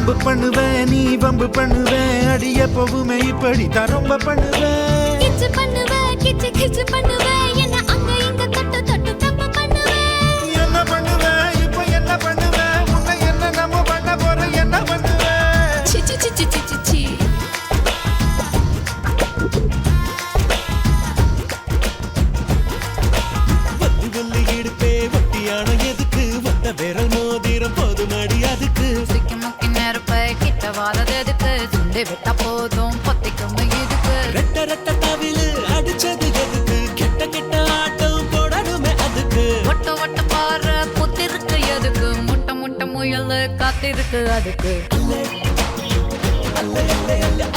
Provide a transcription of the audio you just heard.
வம்பு பண்ணுவேன் நீ வம்பு பண்ணுவேன் அடிய போகுமே இப்படி தான் ரொம்ப பண்ணுவேன் கிச்சு பண்ணுவ, கிச்சு, கிச்சு பண்ணுவ. என்ன அங்க இங்க தொட்டு, தொட்டு தப்பு பண்ணுவ. என்ன பண்ணுவேன் இப்ப என்ன பண்ணுவேன் உன்னை என்ன நம்ம பண்ண போறோம் என்ன பண்ணுவேன் சி, சி, சி, சி, சி, சி, சி. வத்தி வல்லி இடுப்பே வட்டியான எதுக்கு வந்த விரல் மோதிரம் போதுமடி அதுக்கு சிக்கி முக்கி நெருப்பை கிட்ட வாரது எதுக்கு? சுண்டி விட்டா போதும் பொத்திக்கும் இதுக்கு. ரெட்ட ரெட்ட தவிலு அடிச்சது எதுக்கு? கெட்ட கெட்ட ஆட்டம் போடணுமே அதுக்கு. ஒட்ட ஒட்ட பாரு புத்திருக்கு எதுக்கு? முட்டை முட்டை முயல் காத்திருக்கு அதுக்கு. அல்லே அல்லே அல்லே அல்லே